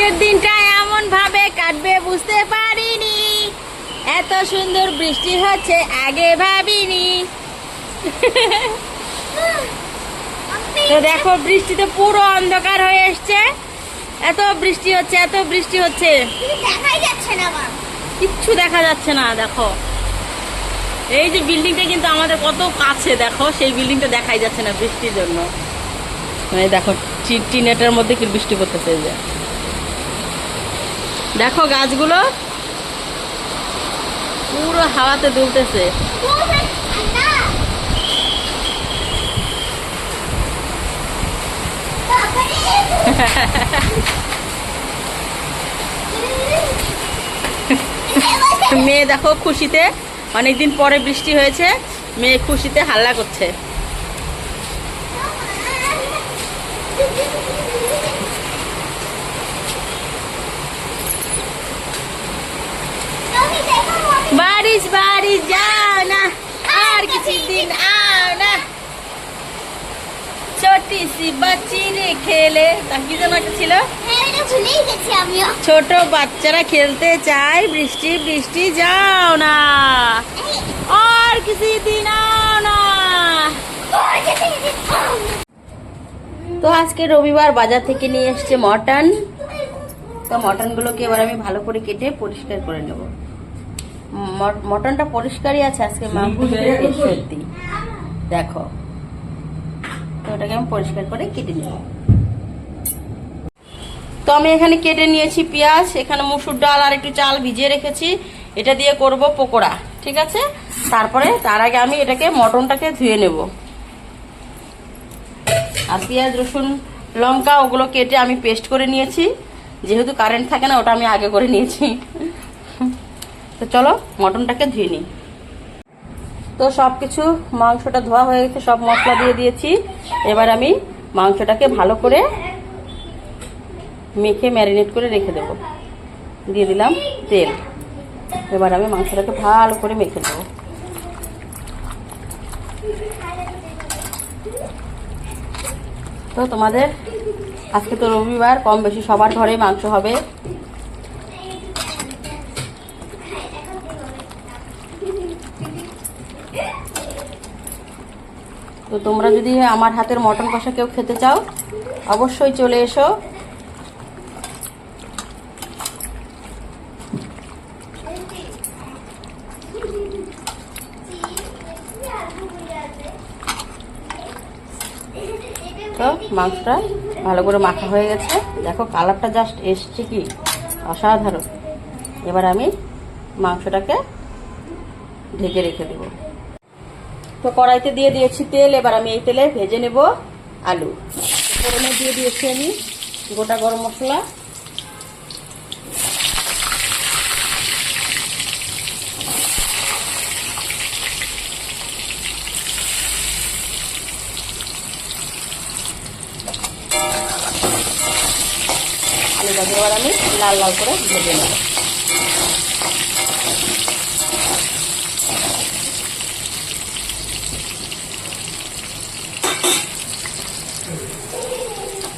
আজকের দিনটা এমন ভাবে কাটবে বুঝতে পারিনি। এত সুন্দর বৃষ্টি হচ্ছে আগে ভাবিনি। তো দেখো বৃষ্টিতে পুরো অন্ধকার হয়ে এসছে। এত বৃষ্টি হচ্ছে এত বৃষ্টি হচ্ছে। দেখাই যাচ্ছে না কিচ্ছু দেখা যাচ্ছে না দেখো। এই যে বিল্ডিংটা কিন্তু আমাদের কত কাছে দেখো সেই বিল্ডিংটা দেখাই যাচ্ছে না বৃষ্টির জন্য। মানে দেখো টিনেটের মধ্যে কি বৃষ্টি পড়তেছে এই যে। দেখো গাছগুলো। পুরো হাওয়াতে দুলতেছে। মেয়ে দেখো খুশিতে। অনেকদিন পরে বৃষ্টি হয়েছে, মেয়ে খুশিতে হাল্লা করছে। বারিশ বারিশ যাও না। আর কিছু দিন আও না। ছোটি সি বাচ্চি রে খেলে কি যেন একটা ছিল? হ্যাঁ ছোট বাচ্চারা খেলতে চায়। বৃষ্টি বৃষ্টি যাও না। আর কিছু দিন আও না। তো আজকে রবিবার বাজার থেকে নিয়ে এসছে মটন। তো মটনগুলোকে এবার আমি ভালো করে কেটে পরিষ্কার করে নেব। মটনটা পরিষ্কারই আছে আজকে মাংস সত্যি। দেখো। তো ওটাকে আমি পরিষ্কার করে কেটে নেব তো আমি এখানে কেটে নিয়েছি পেঁয়াজ এখানে মুসুর ডাল আর একটু চাল ভিজিয়ে রেখেছি। এটা দিয়ে করব পকোড়া ঠিক আছে? তারপরে তার আগে আমি এটাকে মটনটাকে ধুয়ে নেব। আর পেঁয়াজ রসুন লঙ্কা ওগুলো কেটে আমি পেস্ট করে নিয়েছি। যেহেতু কারেন্ট থাকে না ওটা আমি আগে করে নিয়েছি। তো চলো মটনটাকে ধুয়ে নিই। তো সব কিছু মাংসটা ধোয়া হয়ে গেছে, সব মশলা দিয়ে দিয়েছি। এবার আমি মাংসটাকে ভালো করে মেখে ম্যারিনেট করে রেখে দেবো। দিয়ে দিলাম তেল। এবার আমি মাংসটাকে ভালো করে মেখে দেবো তো তোমাদের, আজকে তো রবিবার কম বেশি সবার ঘরে মাংস হবে। তো তোমরা যদি আমার হাতের মটন কষা কেউ খেতে চাও, অবশ্যই চলে এসো। তো মাংসটা ভালো করে মাখা হয়ে গেছে। দেখো কালারটা জাস্ট এসছে কি? অসাধারণ। এবার আমি মাংসটাকে ঢেকে রেখে দেবো। তো কড়াইতে দিয়ে দিয়েছি তেল, এবার আমি এই তেলে ভেজে নেব আলু। ফোড়নে দিয়ে দিয়েছি আমি গোটা গরম মশলা। আলুটাকে এবার আমি লাল লাল করে ভেজে নেব।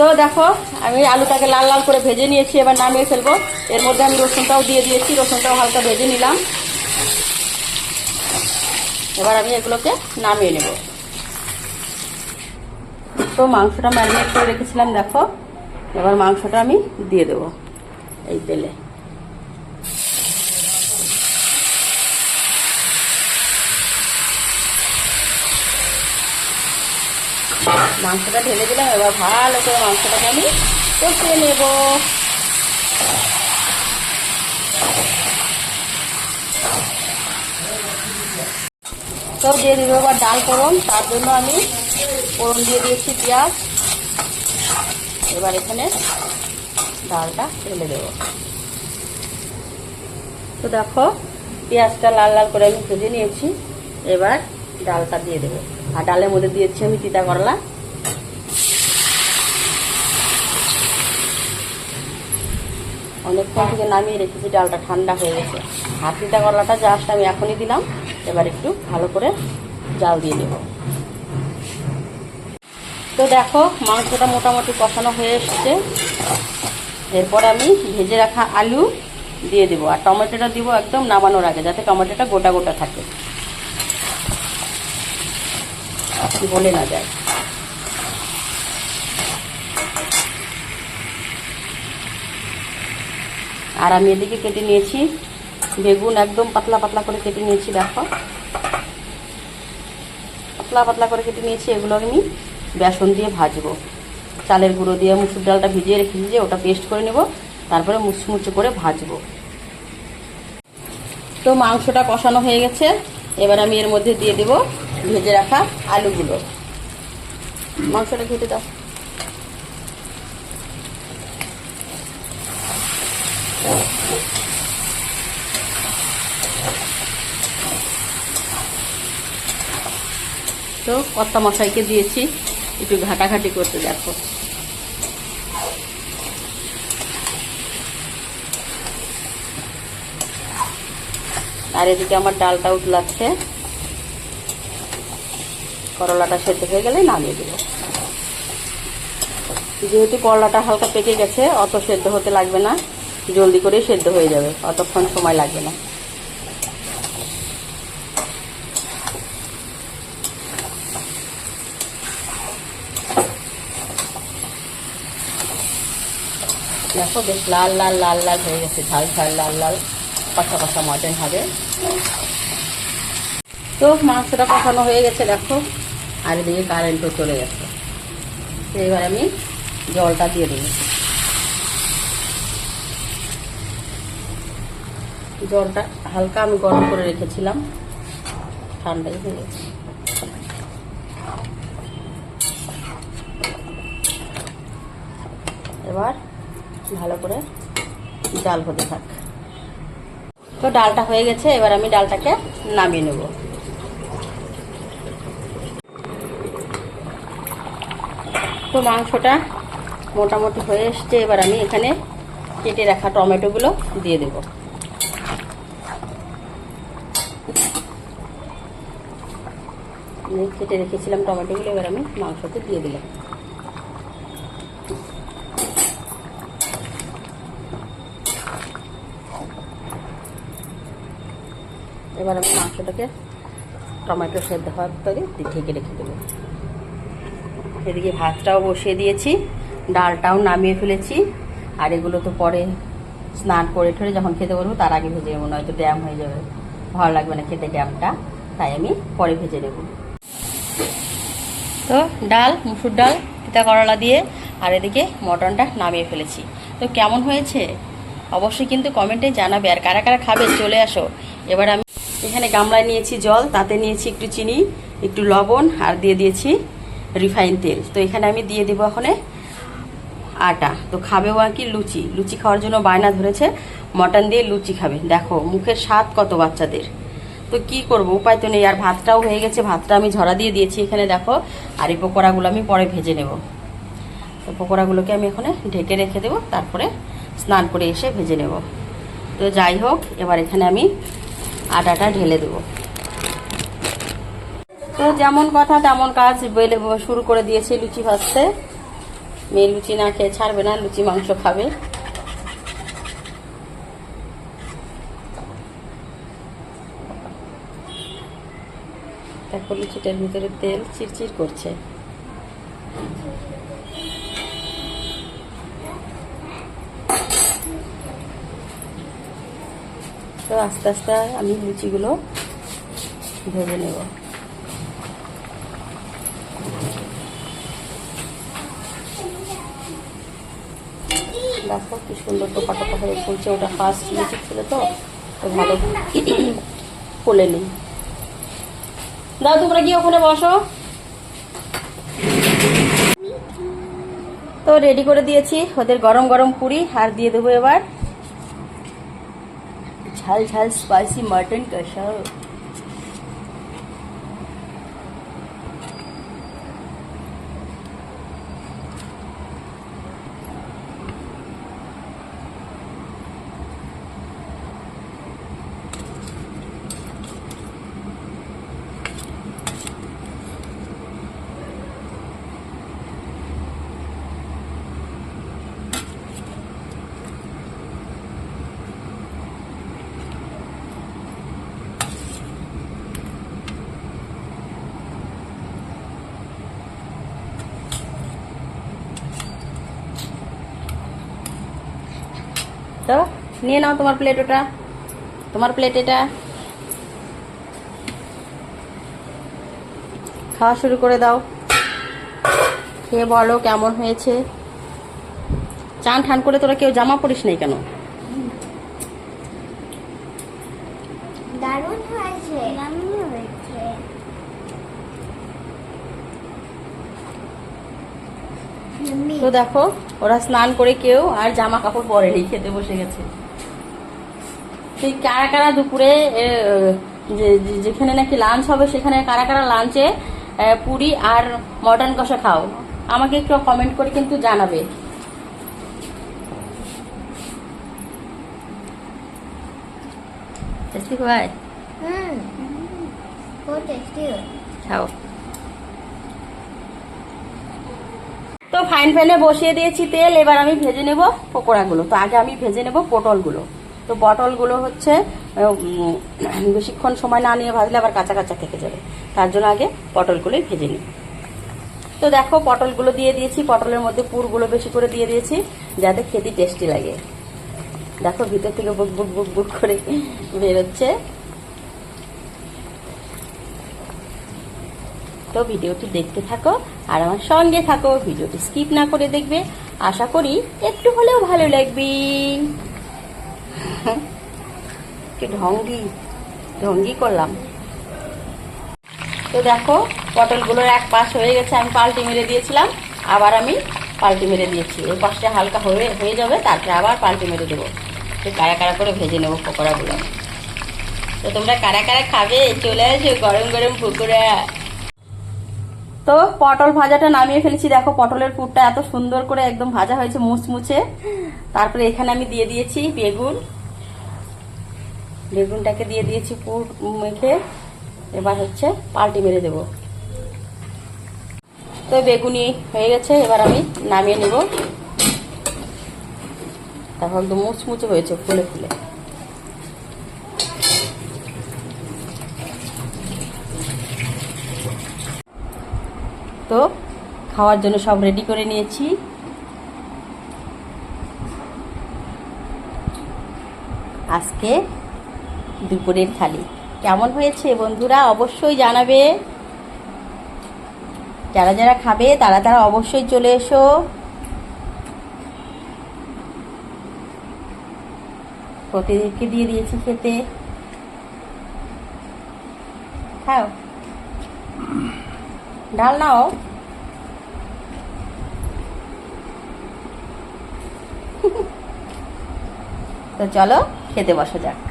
তো দেখো, আমি আলুটাকে লাল লাল করে ভেজে নিয়েছি, এবার নামিয়ে ফেলব। এর মধ্যে আমি রসুনটাও দিয়ে দিয়েছি, রসুনটাও হালকা ভেজে নিলাম। এবার আমি এগুলোকে নামিয়ে নেব। তো মাংসটা ম্যারিনেট করে রেখেছিলাম, দেখো। এবার মাংসটা আমি দিয়ে দেবো। এই তেলে। মাংসটা ঢেলে দিলাম, এবার ভালো করে মাংসটাকে আমি কষিয়ে নেব। সব দিয়ে দিব, এবার ডাল করুন তার জন্য আমি ফোড়ন দিয়ে দিয়েছি পেঁয়াজ। এবার এখানে ডালটা ঢেলে দেব। তো দেখো, পেঁয়াজটা লাল লাল করে আমি ভেজে নিয়েছি, এবার ডালটা দিয়ে দেবো। আর ডালের মধ্যে দিয়েছি আমি তিতা করলা। অনেকক্ষণ থেকে নামিয়ে রেখেছি, ডালটা ঠান্ডা হয়ে গেছে। আর তিতা করলাটা জাস্ট আমি এখনই দিলাম, এবার একটু ভালো করে জাল দিয়ে দেব তো দেখো, মাংসটা মোটামুটি কষানো হয়ে এসছে। এরপর আমি ভেজে রাখা আলু দিয়ে দেবো। আর টমেটোটা দিব একদম নামানোর আগে, যাতে টমেটোটা গোটা গোটা থাকে। গলে না যায়। আর আমি এদিকে কেটে নিয়েছি বেগুন, একদম পাতলা পাতলা করে কেটে নিয়েছি, দেখো। পাতলা পাতলা করে কেটে নিয়েছি, এগুলো আমি বেসন দিয়ে ভাজবো। চালের গুঁড়ো দিয়ে মুসুর ডালটা ভিজিয়ে রেখে দিয়ে ওটা পেস্ট করে নেব, তারপরে মুচমুচে করে ভাজবো। তো মাংসটা কষানো হয়ে গেছে, এবার আমি এর মধ্যে দিয়ে দেব ভেজে রাখা আলুগুলো। মাংসটা খেতে দাও। তো কর্তা মশাইকে দিয়েছি, একটু ঘাটাঘাটি করতে দেখো। আর এদিকে আমার ডালটা উতলাচ্ছে। করলাটা সেদ্ধ হয়ে গেলে নামিয়ে দেবো। যেহেতু করলাটা হালকা পেকে গেছে, অত সেদ্ধ হতে লাগবে না। জলদি করে সেদ্ধ হয়ে যাবে, অতক্ষণ সময় লাগবে না। দেখো বেশ লাল লাল লাল লাল হয়ে গেছে, ঝাল ঝাল, লাল লাল, কষা কষা মটন হবে। তো মাংসটা কষানো হয়ে গেছে, দেখো। আর এদিকে কারেন্টও চলে গেছে। এবার আমি জলটা দিয়ে দেবো। জলটা হালকা আমি গরম করে রেখেছিলাম। ঠান্ডাই হয়ে গেছে। এবার ভালো করে ডাল হতে থাক। তো ডালটা হয়ে গেছে, এবার আমি ডালটাকে নামিয়ে নেব। তো মাংসটা মোটামুটি হয়ে এসছে, এবার আমি এখানে কেটে রাখা টমেটোগুলো দিয়ে দেব। কেটে রেখেছিলাম টমেটোগুলো, এবার আমি মাংসতে দিয়ে দিলাম। এবার আমি মাংসটাকে টমেটো সেদ্ধ হওয়ার তবে ঢেকে রেখে দেবো। এদিকে ভাতটাও বসিয়ে দিয়েছি, ডালটাও নামিয়ে ফেলেছি, আর এগুলো তো পরে স্নান করে ঠরে যখন খেতে বলব তার আগে ভেজে নেব, নয়তো ড্যাম হয়ে যাবে। ভালো লাগবে না খেতে ড্যামটা, তাই আমি পরে ভেজে নেব। তো ডাল, মুসুর ডাল, তিতা করলা দিয়ে, আর এদিকে মটনটা নামিয়ে ফেলেছি। তো কেমন হয়েছে? অবশ্যই কিন্তু কমেন্টে জানাবে, আর কারা কারা খাবে চলে আসো। এবার আমি এখানে গামলায় নিয়েছি জল, তাতে নিয়েছি একটু চিনি, একটু লবণ, আর দিয়ে দিয়েছি রিফাইন তেল। তো এখানে আমি দিয়ে দেবো ওখানে আটা। তো খাবেও আর কি লুচি। লুচি খাওয়ার জন্য বায়না ধরেছে। মটন দিয়ে লুচি খাবে। দেখো, মুখের স্বাদ কত বাচ্চাদের। তো কি করব? উপায় তো নেই। আর ভাতটাও হয়ে গেছে। ভাতটা আমি ঝরা দিয়ে দিয়েছি এখানে, দেখো। আর এই পকোড়াগুলো আমি পরে ভেজে নেব। তো পকোড়াগুলোকে আমি এখানে ঢেকে রেখে দেবো। তারপরে স্নান করে এসে ভেজে নেব। তো যাই হোক, এবার এখানে আমি আটাটা ঢেলে দেবো। তো যেমন কথা তেমন কাজ বেলে শুরু করে দিয়েছে লুচি ভাজতে। মেয়ে লুচি না খেয়ে ছাড়বে না, লুচি মাংস খাবে। দেখো লুচিটার ভিতরে তেল চিরচির করছে। তো আস্তে আস্তে আমি লুচিগুলো ভেজে নেব। দেখো কি সুন্দর টোপা টোপা হয়ে ফুলছে, ওটা ফার্স্ট লুচি ছিল তো ভালো ফুলে নেই। দাও তোমরা গিয়ে ওখানে বসো। তো রেডি করে দিয়েছি, ওদের গরম গরম পুরি, আর দিয়ে দেবো এবার ঝাল ঝাল স্পাইসি মাটন কষা। তো নিয়ে নাও তোমার প্লেট ওটা। তোমার প্লেট এটা। খাওয়া শুরু করে দাও। খেয়ে বলো কেমন হয়েছে। চান ঠান করে তোরা কেউ জামা পরিস নাই কেন? দারুণ হয়েছে। তো দেখো ওরা স্নান করে কেউ আর জামা কাপড় পরেনি খেতে বসে গেছে। সেই কারা কারা দুপুরে যেখানে নাকি লাঞ্চ হবে সেখানে কারা কারা লাঞ্চে পুরি আর মটন কষা খাও আমাকে একটু কমেন্ট করে কিন্তু জানাবে। টেস্টি খাও। ফাইন ফ্যানে বসিয়ে দিয়েছি তেল, এবার আমি ভেজে নেব পকোড়াগুলো। তো আগে আমি ভেজে নেব পটলগুলো। তো পটলগুলো হচ্ছে বেশিক্ষণ সময় না নিয়ে ভাজলে আবার কাঁচা কাঁচা থেকে যাবে। তার জন্য আগে পটলগুলোই ভেজে নিই। তো দেখো, পটলগুলো দিয়ে দিয়েছি। পটলের মধ্যে পুরগুলো বেশি করে দিয়ে দিয়েছি, যাতে খেতে টেস্টি লাগে। দেখো, ভিতর থেকে বুক বুক বুক বুক করে বেরোচ্ছে। তো ভিডিওটি দেখতে থাকো আর আমার সঙ্গে থাকো, ভিডিওটি স্কিপ না করে দেখবে। আশা করি একটু হলেও ভালো লাগবে। ঢঙ্গি ঢঙ্গি করলাম। তো দেখো পটলগুলোর এক পাশ হয়ে গেছে, আমি পাল্টি মেরে দিয়েছিলাম, আবার আমি পাল্টি মেরে দিয়েছি। ওই পাশটা হালকা হয়ে হয়ে যাবে, তারপরে আবার পাল্টি মেরে দেবো। তো কারা কারা করে ভেজে নেব পকোড়াগুলো। তো তোমরা কারা কারা খাবে, চলে আসো গরম গরম পকোড়া। তো পটল ভাজাটা নামিয়ে ফেলেছি। দেখো পটলের পুরটা এত সুন্দর করে একদম ভাজা হয়েছে মুচমুচে তারপরে এখানে আমি দিয়ে দিয়েছি বেগুন। বেগুনটাকে দিয়ে দিয়েছি পুর মেখে। এবার হচ্ছে পাল্টি মেরে দেব। তো বেগুনি হয়ে গেছে, এবার আমি নামিয়ে নেব। তারপর একদম মুচমুচে হয়েছে ফুলে ফুলে। তো খাওয়ার জন্য সব রেডি করে নিয়েছি। আজকে দুপুরের থালি। কেমন হয়েছে বন্ধুরা অবশ্যই জানাবে। যারা যারা খাবে তারা তারা অবশ্যই চলে এসো। প্রতিদিনকে দিয়ে দিয়েছি খেতে। খাও। ডাল নাও। তো চলো খেতে বসা যাক।